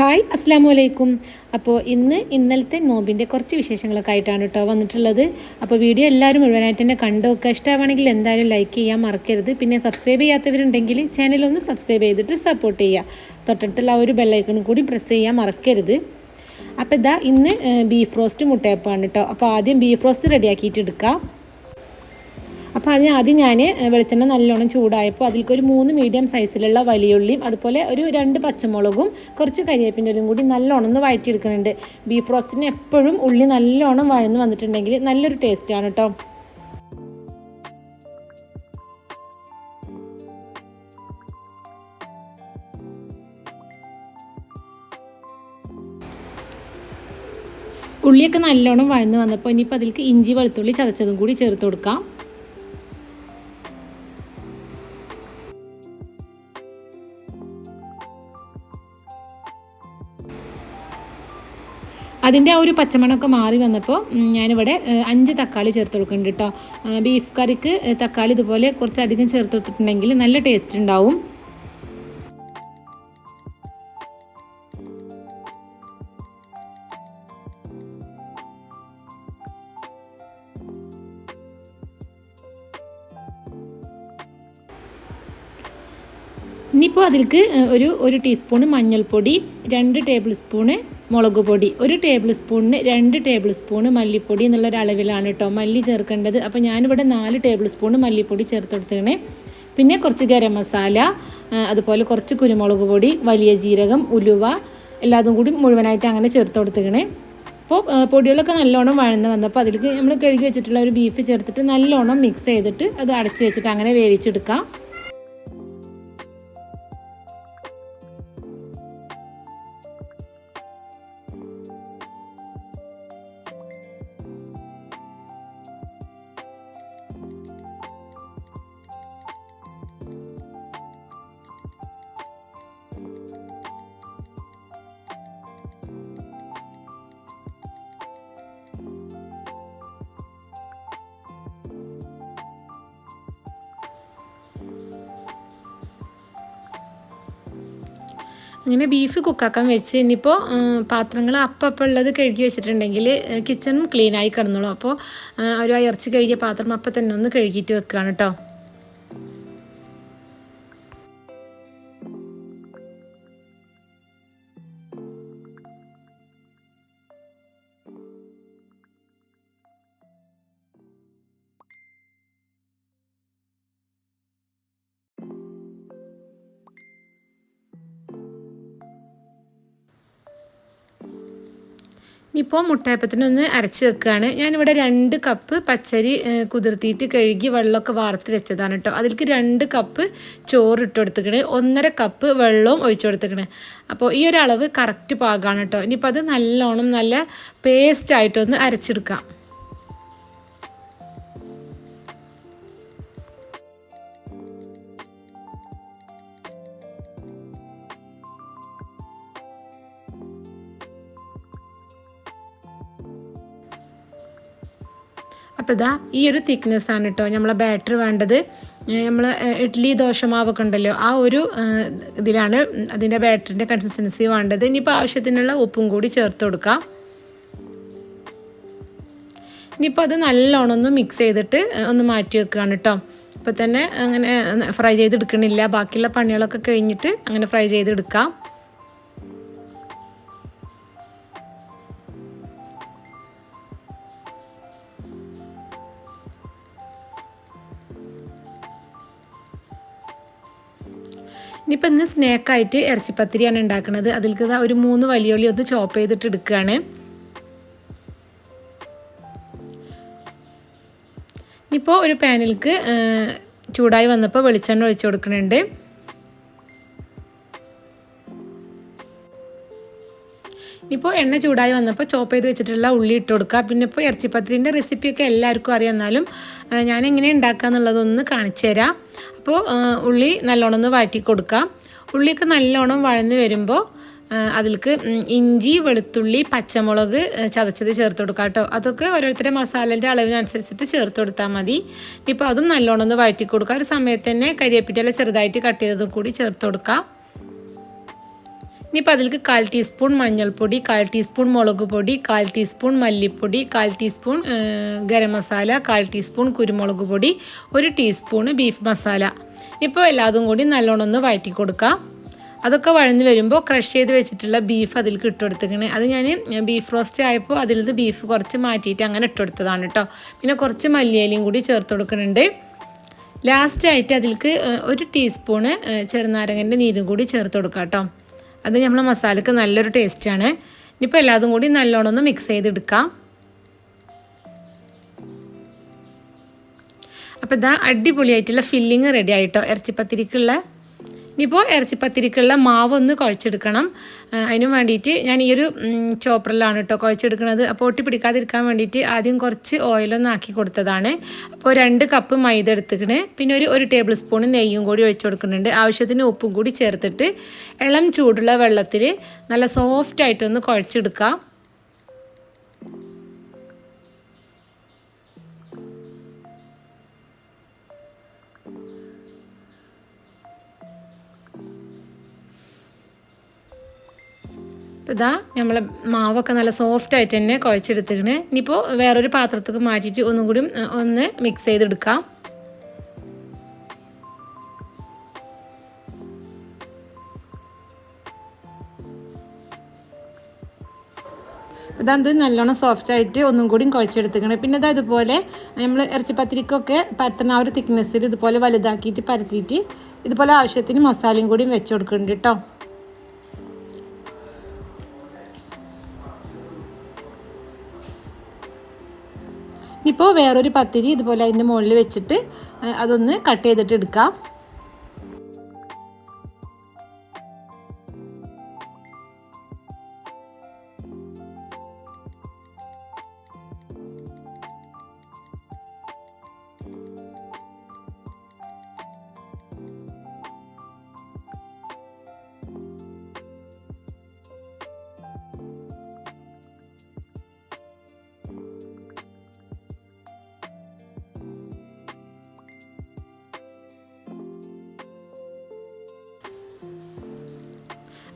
Hi അസ്സാം വലൈക്കും അപ്പോൾ ഇന്ന് ഇന്നലത്തെ നോമ്പിന്റെ കുറച്ച് വിശേഷങ്ങളൊക്കെ ആയിട്ടാണ് കേട്ടോ വന്നിട്ടുള്ളത്. അപ്പോൾ വീഡിയോ എല്ലാവരും മുഴുവനായിട്ട് തന്നെ കണ്ടു നോക്കുക. ഇഷ്ടമാണെങ്കിൽ എന്തായാലും ലൈക്ക് ചെയ്യാൻ മറക്കരുത്. പിന്നെ സബ്സ്ക്രൈബ് ചെയ്യാത്തവരുണ്ടെങ്കിൽ ചാനലൊന്ന് സബ്സ്ക്രൈബ് ചെയ്തിട്ട് സപ്പോർട്ട് ചെയ്യുക. തൊട്ടടുത്തുള്ള ആ ഒരു ബെല്ലൈക്കണും കൂടി പ്രസ് ചെയ്യാൻ മറക്കരുത്. അപ്പോൾ ഇതാ ഇന്ന് ബീഫ് റോസ്റ്റ് മുട്ടയപ്പാണ് കേട്ടോ അപ്പോൾ ആദ്യം ബീഫ് റോസ്റ്റ് റെഡിയാക്കിയിട്ട് എടുക്കാം. അപ്പോൾ അതിന് ആദ്യം ഞാൻ വെളിച്ചെണ്ണ നല്ലോണം ചൂടായപ്പോൾ അതിലേക്ക് ഒരു മൂന്ന് മീഡിയം സൈസിലുള്ള വലിയുള്ളിയും അതുപോലെ ഒരു രണ്ട് പച്ചമുളകും കുറച്ച് കരിയേപ്പിന്റെലും കൂടി നല്ലോണം ഒന്ന് വഴറ്റിയെടുക്കുന്നുണ്ട്. ബീഫ് റോസ്റ്റിന് എപ്പോഴും ഉള്ളി നല്ലോണം വഴന്ന് വന്നിട്ടുണ്ടെങ്കിൽ നല്ലൊരു ടേസ്റ്റാണ് കേട്ടോ ഉള്ളിയൊക്കെ നല്ലോണം വഴന്ന് വന്നപ്പോൾ ഇനിയിപ്പോൾ അതിലേക്ക് ഇഞ്ചി വെളുത്തുള്ളി ചതച്ചതും കൂടി ചേർത്ത് കൊടുക്കാം. അതിന്റെ ആ ഒരു പച്ചമണമൊക്കെ മാറി വന്നപ്പോൾ ഞാനിവിടെ അഞ്ച് തക്കാളി ചേർത്ത് കൊടുക്കുന്നുണ്ട് കേട്ടോ. ബീഫ് കറിക്ക് തക്കാളി ഇതുപോലെ കുറച്ചധികം ചേർത്ത് കൊടുത്തിട്ടുണ്ടെങ്കിൽ നല്ല ടേസ്റ്റ് ഉണ്ടാവും. ഇനിയിപ്പോൾ അതിലേക്ക് ഒരു ഒരു ടീസ്പൂണ് മഞ്ഞൾപ്പൊടി രണ്ട് ടേബിൾ സ്പൂണ് മുളക് പൊടി. ഒരു ടേബിൾ സ്പൂണിന് രണ്ട് ടേബിൾ സ്പൂണ് മല്ലിപ്പൊടി എന്നുള്ള ഒരു അളവിലാണ് കേട്ടോ മല്ലി ചേർക്കേണ്ടത്. അപ്പോൾ ഞാനിവിടെ നാല് ടേബിൾ സ്പൂണ് മല്ലിപ്പൊടി ചേർത്തെടുത്തേണേ പിന്നെ കുറച്ച് ഗരം മസാല അതുപോലെ കുറച്ച് കുരുമുളക് പൊടി വലിയ ജീരകം ഉലുവ എല്ലാതും കൂടി മുഴുവനായിട്ട് അങ്ങനെ ചേർത്ത് കൊടുത്തേക്കണേ അപ്പോൾ പൊടികളൊക്കെ നല്ലോണം വഴന്ന് വന്നപ്പോൾ അതിലേക്ക് നമ്മൾ കഴുകി വെച്ചിട്ടുള്ള ഒരു ബീഫ് ചേർത്തിട്ട് നല്ലോണം മിക്സ് ചെയ്തിട്ട് അത് അടച്ച് വെച്ചിട്ട് അങ്ങനെ വേവിച്ചെടുക്കാം. അങ്ങനെ ബീഫ് കുക്കാക്കാൻ വെച്ച് ഇനിയിപ്പോൾ പാത്രങ്ങൾ അപ്പം അപ്പം ഉള്ളത് കഴുകി വെച്ചിട്ടുണ്ടെങ്കിൽ കിച്ചണും ക്ലീനായി കിടന്നോളും. അപ്പോൾ ഒരു ഇറച്ചി കഴുകിയ പാത്രം അപ്പം തന്നെ ഒന്ന് കഴുകിയിട്ട് വെക്കുകയാണ് കേട്ടോ ഇനിയിപ്പോൾ മുട്ടായപ്പത്തിനൊന്ന് അരച്ച് വെക്കുകയാണ് ഞാനിവിടെ രണ്ട് കപ്പ് പച്ചരി കുതിർത്തിയിട്ട് കഴുകി വെള്ളമൊക്കെ വാർത്ത് വെച്ചതാണ് കേട്ടോ അതിലേക്ക് രണ്ട് കപ്പ് ചോറ് ഇട്ട് കൊടുത്തിക്കണേ. ഒന്നര കപ്പ് വെള്ളവും ഒഴിച്ചു കൊടുത്തിക്കണേ. അപ്പോൾ ഈ ഒരു അളവ് കറക്റ്റ് പാകമാണ് കേട്ടോ ഇനിയിപ്പോൾ അത് നല്ലോണം നല്ല പേസ്റ്റായിട്ടൊന്ന് അരച്ചെടുക്കാം. അപ്പോൾ ഇതാ ഈ ഒരു തിക്നെസ്സാണ് കേട്ടോ നമ്മളെ ബാറ്ററി വേണ്ടത് നമ്മൾ ഇഡ്ഡലി ദോശമാവൊക്കെ ഉണ്ടല്ലോ ആ ഒരു ഇതിലാണ് അതിന്റെ ബാറ്ററിന്റെ കൺസിസ്റ്റൻസി വേണ്ടത്. ഇനിയിപ്പോൾ ആവശ്യത്തിനുള്ള ഉപ്പും കൂടി ചേർത്ത് കൊടുക്കാം. ഇനിയിപ്പോൾ അത് നല്ലോണം ഒന്ന് മിക്സ് ചെയ്തിട്ട് ഒന്ന് മാറ്റി വെക്കുകയാണ് കേട്ടോ ഇപ്പോൾ തന്നെ അങ്ങനെ ഫ്രൈ ചെയ്തെടുക്കണില്ല. ബാക്കിയുള്ള പണികളൊക്കെ കഴിഞ്ഞിട്ട് അങ്ങനെ ഫ്രൈ ചെയ്തെടുക്കാം. ഇനിയിപ്പോൾ ഇന്ന് സ്നാക്കായിട്ട് ഇറച്ചിപ്പത്തിരിയാണ് ഉണ്ടാക്കുന്നത് അതിൽക്ക് ഒരു മൂന്ന് വലിയ ഉള്ളി ഒന്ന് ചോപ്പ് ചെയ്തിട്ട് എടുക്കുകയാണ് ഇനിയിപ്പോൾ ഒരു പാനിൽക്ക് ചൂടായി വന്നപ്പോൾ വെളിച്ചെണ്ണ ഒഴിച്ചു കൊടുക്കുന്നുണ്ട് ഇപ്പോൾ എണ്ണ ചൂടായി വന്നപ്പോൾ ചോപ്പ് ചെയ്ത് വെച്ചിട്ടുള്ള ഉള്ളി ഇട്ട് കൊടുക്കുക പിന്നെ ഇപ്പോൾ ഇറച്ചിപ്പത്തിരിന്റെ റെസിപ്പിയൊക്കെ എല്ലാവർക്കും അറിയാം. എന്നാലും ഞാൻ എങ്ങനെ ഉണ്ടാക്കുക എന്നുള്ളതൊന്ന് കാണിച്ചു തരാം. അപ്പോൾ ഉള്ളി നല്ലോണം ഒന്ന് വഴറ്റി കൊടുക്കാം. ഉള്ളിയൊക്കെ നല്ലോണം വഴന്ന് വരുമ്പോൾ അതിൽക്ക് ഇഞ്ചി വെളുത്തുള്ളി പച്ചമുളക് ചതച്ചത് ചേർത്ത് കൊടുക്കാം കേട്ടോ. അതൊക്കെ ഓരോരുത്തരുടെ മസാലേന്റെ അളവിനനുസരിച്ചിട്ട് ചേർത്ത് കൊടുത്താൽ മതി. ഇപ്പോൾ അതും നല്ലോണം ഒന്ന് വഴറ്റി കൊടുക്കുക ഒരു സമയത്ത് തന്നെ കരിയേപ്പിന്റെ ചെറുതായിട്ട് കട്ട് ചെയ്തതും കൂടി ചേർത്ത് കൊടുക്കാം. ഇനിയിപ്പോൾ അതിലേക്ക് കാൽ ടീസ്പൂൺ മഞ്ഞൾപ്പൊടി കാൽ ടീസ്പൂൺ മുളക് പൊടി കാൽ ടീസ്പൂൺ മല്ലിപ്പൊടി കാൽ ടീസ്പൂൺ ഗരം മസാല കാൽ ടീസ്പൂൺ കുരുമുളക് പൊടി ഒരു ടീസ്പൂണ് ബീഫ് മസാല. ഇപ്പോൾ എല്ലാതും കൂടി നല്ലോണം ഒന്ന് വഴറ്റി കൊടുക്കാം. അതൊക്കെ വഴന്ന് വരുമ്പോൾ ക്രഷ് ചെയ്ത് വെച്ചിട്ടുള്ള ബീഫ് അതിലേക്ക് ഇട്ട് കൊടുത്തിക്കണേ അത് ഞാൻ ബീഫ് റോസ്റ്റ് ആയപ്പോൾ അതിൽ നിന്ന് ബീഫ് കുറച്ച് മാറ്റിയിട്ട് അങ്ങനെ ഇട്ട് കൊടുത്തതാണ് കേട്ടോ പിന്നെ കുറച്ച് മല്ലിയിലയും കൂടി ചേർത്ത് കൊടുക്കുന്നുണ്ട് ലാസ്റ്റായിട്ട് അതിലേക്ക് ഒരു ടീസ്പൂണ് ചെറുനാരങ്ങന്റെ നീരും കൂടി ചേർത്ത് കൊടുക്കാം കേട്ടോ അത് നമ്മൾ മസാലക്ക് നല്ലൊരു ടേസ്റ്റാണ്. ഇനിയിപ്പോൾ എല്ലാതും കൂടി നല്ലോണം ഒന്ന് മിക്സ് ചെയ്തെടുക്കാം. അപ്പോൾ ഇതാ അടിപൊളിയായിട്ടുള്ള ഫില്ലിങ് റെഡി ആയിട്ടോ ഇറച്ചിപ്പത്തിരിക്കുള്ള ഇനിയിപ്പോൾ ഇറച്ചിപ്പത്തിരിക്കുള്ള മാവ് ഒന്ന് കുഴച്ചെടുക്കണം. അതിനു വേണ്ടിയിട്ട് ഞാൻ ഈ ഒരു ചോപ്പറിലാണ് കേട്ടോ കുഴച്ചെടുക്കുന്നത് അപ്പോൾ ഒട്ടി പിടിക്കാതിരിക്കാൻ വേണ്ടിയിട്ട് ആദ്യം കുറച്ച് ഓയിലൊന്ന് ആക്കി കൊടുത്തതാണ്. അപ്പോൾ രണ്ട് കപ്പ് മൈദ എടുത്തിക്കണ്. പിന്നെ ഒരു ഒരു ടേബിൾ സ്പൂൺ നെയ്യും കൂടി ഒഴിച്ചു കൊടുക്കുന്നുണ്ട്. ആവശ്യത്തിന് ഉപ്പും കൂടി ചേർത്തിട്ട് ഇളം ചൂടുള്ള വെള്ളത്തിൽ നല്ല സോഫ്റ്റായിട്ടൊന്ന് കുഴച്ചെടുക്കാം. ഇതാ നമ്മൾ മാവൊക്കെ നല്ല സോഫ്റ്റ് ആയിട്ട് തന്നെ കുഴച്ചെടുത്തിക്കണ് ഇനിയിപ്പോൾ വേറൊരു പാത്രത്തേക്ക് മാറ്റിയിട്ട് ഒന്നും കൂടി ഒന്ന് മിക്സ് ചെയ്തെടുക്കാം. ഇതത് നല്ലോണം സോഫ്റ്റ് ആയിട്ട് ഒന്നും കൂടി കുഴച്ചെടുത്തിക്കണം പിന്നെ ഇത് ഇതുപോലെ നമ്മൾ ഇറച്ചിപ്പത്തിരിക്കൊക്കെ പരത്തണ ആ ഒരു തിക്നെസ്സിൽ ഇതുപോലെ വലുതാക്കിയിട്ട് പരത്തിയിട്ട് ഇതുപോലെ ആവശ്യത്തിന് മസാലയും കൂടി വെച്ച് കൊടുക്കുന്നുണ്ട് കേട്ടോ. ഇപ്പോൾ വേറൊരു പത്തിരി ഇതുപോലെ അതിന്റെ മുകളിൽ വെച്ചിട്ട് അതൊന്ന് കട്ട് ചെയ്തിട്ട് എടുക്കാം.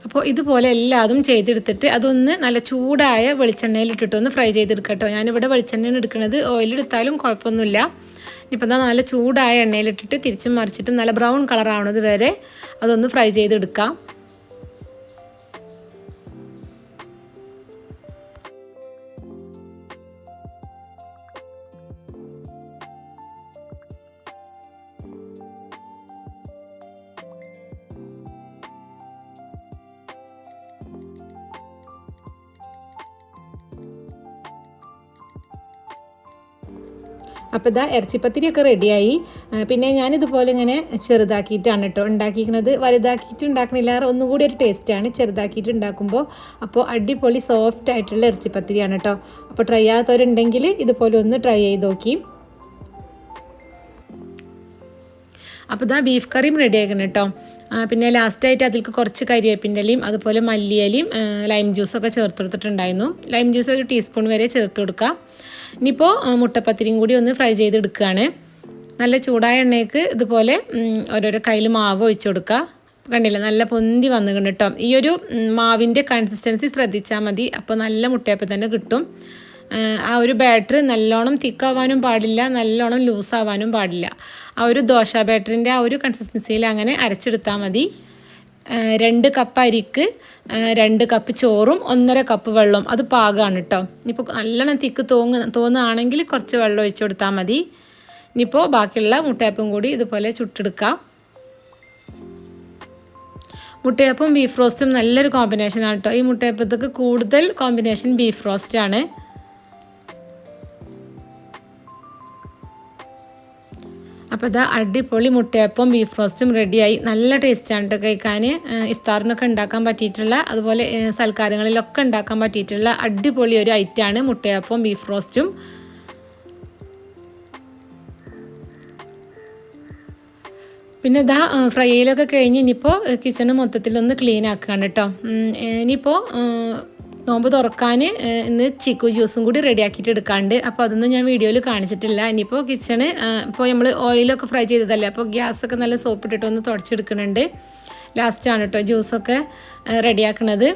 അപ്പോൾ ഇതുപോലെ എല്ലാതും ചെയ്തെടുത്തിട്ട് അതൊന്ന് നല്ല ചൂടായ വെളിച്ചെണ്ണയിൽ ഇട്ടിട്ടൊന്ന് ഫ്രൈ ചെയ്തെടുക്കട്ടോ. ഞാനിവിടെ വെളിച്ചെണ്ണയാണ് എടുക്കുന്നത്. ഓയിലെടുത്താലും കുഴപ്പമൊന്നുമില്ല. ഇനിയിപ്പോൾ എന്താ നല്ല ചൂടായ എണ്ണയിലിട്ടിട്ട് തിരിച്ചും മറിച്ചിട്ടും നല്ല ബ്രൗൺ കളറാവണത് വരെ അതൊന്ന് ഫ്രൈ ചെയ്തെടുക്കാം. അപ്പോൾ ഇതാ ഇറച്ചിപ്പത്തിരിയൊക്കെ റെഡിയായി പിന്നെ ഞാനിതുപോലെ ഇങ്ങനെ ചെറുതാക്കിയിട്ടാണ് കേട്ടോ ഉണ്ടാക്കിയിരിക്കുന്നത്. വലുതാക്കിയിട്ട് ഉണ്ടാക്കണില്ല. ഒന്നുകൂടി ഒരു ടേസ്റ്റാണ് ചെറുതാക്കിയിട്ട് ഉണ്ടാക്കുമ്പോൾ അപ്പോൾ അടിപൊളി സോഫ്റ്റ് ആയിട്ടുള്ള ഇറച്ചിപ്പത്തിരിയാണ് കേട്ടോ അപ്പോൾ ട്രൈ ചെയ്യാത്തവരുണ്ടെങ്കിൽ ഇതുപോലെ ഒന്ന് ട്രൈ ചെയ്ത് നോക്കി. അപ്പോൾ ഇതാ ബീഫ് കറിയും റെഡി ആക്കണം കേട്ടോ പിന്നെ ലാസ്റ്റായിട്ട് അതിൽക്ക് കുറച്ച് കരിവേപ്പിന്റെ അതുപോലെ മല്ലിയിലയും ലൈം ജ്യൂസൊക്കെ ചേർത്ത് കൊടുത്തിട്ടുണ്ടായിരുന്നു. ലൈം ജ്യൂസ് ഒരു ടീസ്പൂൺ വരെ ചേർത്ത് കൊടുക്കാം. ഇനിയിപ്പോൾ മുട്ടപ്പത്തിരിയും കൂടി ഒന്ന് ഫ്രൈ ചെയ്തെടുക്കുകയാണ് നല്ല ചൂടായ എണ്ണയ്ക്ക് ഇതുപോലെ ഓരോരോ കയ്യിൽ മാവ് ഒഴിച്ചു കൊടുക്കുക കണ്ടില്ല? നല്ല പൊന്തി വന്നു കേട്ടോ ഈ ഒരു മാവിന്റെ കൺസിസ്റ്റൻസി ശ്രദ്ധിച്ചാൽ മതി. അപ്പോൾ നല്ല മുട്ടയപ്പം തന്നെ കിട്ടും. ആ, ഒരു ബാറ്റർ നല്ലോണം തിക്കാവാനും പാടില്ല നല്ലോണം ലൂസാവാനും പാടില്ല. ആ ഒരു ദോശ ബാറ്ററിന്റെ ആ ഒരു കൺസിസ്റ്റൻസിയിൽ അങ്ങനെ അരച്ചെടുത്താൽ മതി. രണ്ട് കപ്പ് അരിക്ക് രണ്ട് കപ്പ് ചോറും ഒന്നര കപ്പ് വെള്ളവും അത് പാകമാണ് കേട്ടോ ഇനിയിപ്പോൾ നല്ലോണം തിക്ക് തോങ്ങ തോന്നുകയാണെങ്കിൽ കുറച്ച് വെള്ളം ഒഴിച്ചു കൊടുത്താൽ മതി. ഇനിയിപ്പോൾ ബാക്കിയുള്ള മുട്ടയപ്പം കൂടി ഇതുപോലെ ചുട്ടെടുക്കാം. മുട്ടയപ്പം ബീഫ് റോസ്റ്റും നല്ലൊരു കോമ്പിനേഷനാണ് കേട്ടോ ഈ മുട്ടയപ്പത്തൊക്കെ കൂടുതൽ കോമ്പിനേഷൻ ബീഫ് റോസ്റ്റാണ് അപ്പോൾ ഇത് അടിപൊളി മുട്ടയപ്പം ബീഫ് റോസ്റ്റും റെഡിയായി നല്ല ടേസ്റ്റാണ് കേട്ടോ കഴിക്കാൻ ഇഫ്താറിനൊക്കെ ഉണ്ടാക്കാൻ പറ്റിയിട്ടുള്ള അതുപോലെ സൽക്കാരങ്ങളിലൊക്കെ ഉണ്ടാക്കാൻ പറ്റിയിട്ടുള്ള അടിപൊളി ഒരു ഐറ്റമാണ് മുട്ടയപ്പം ബീഫ് റോസ്റ്റും പിന്നെ ഇതാ ഫ്രൈയിലൊക്കെ കഴിഞ്ഞ് ഇനിയിപ്പോൾ കിച്ചണ് മൊത്തത്തിലൊന്ന് ക്ലീൻ ആക്കുകയാണ് കേട്ടോ ഇനിയിപ്പോൾ നോമ്പ് തുറക്കാൻ ഇന്ന് ചിക്കു ജ്യൂസും കൂടി റെഡിയാക്കിയിട്ട് എടുക്കാണ്ട്. അപ്പോൾ അതൊന്നും ഞാൻ വീഡിയോയിൽ കാണിച്ചിട്ടില്ല. ഇനിയിപ്പോൾ കിച്ചണ് ഇപ്പോൾ നമ്മൾ ഓയിലൊക്കെ ഫ്രൈ ചെയ്തതല്ലേ? അപ്പോൾ ഗ്യാസൊക്കെ നല്ല സോപ്പ് ഇട്ടിട്ട് ഒന്ന് തുടച്ചെടുക്കുന്നുണ്ട് ലാസ്റ്റാണ് കേട്ടോ ജ്യൂസൊക്കെ റെഡിയാക്കുന്നത്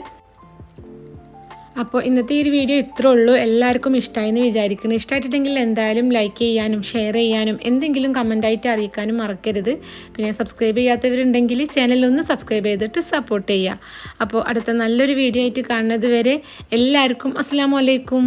അപ്പോൾ ഇന്നത്തെ ഈ ഒരു വീഡിയോ ഇത്രേ ഉള്ളൂ. എല്ലാവർക്കും ഇഷ്ടമായി എന്ന് വിചാരിക്കുന്നു. ഇഷ്ടമായിട്ടുണ്ടെങ്കിൽ എന്തായാലും ലൈക്ക് ചെയ്യാനും ഷെയർ ചെയ്യാനും എന്തെങ്കിലും കമന്റായിട്ട് അറിയിക്കാനും മറക്കരുത്. പിന്നെ സബ്സ്ക്രൈബ് ചെയ്യാത്തവരുണ്ടെങ്കിൽ ചാനലൊന്ന് സബ്സ്ക്രൈബ് ചെയ്തിട്ട് സപ്പോർട്ട് ചെയ്യുക. അപ്പോൾ അടുത്ത നല്ലൊരു വീഡിയോ ആയിട്ട് കാണുന്നത് വരെ എല്ലാവർക്കും അസ്സാം വലൈക്കും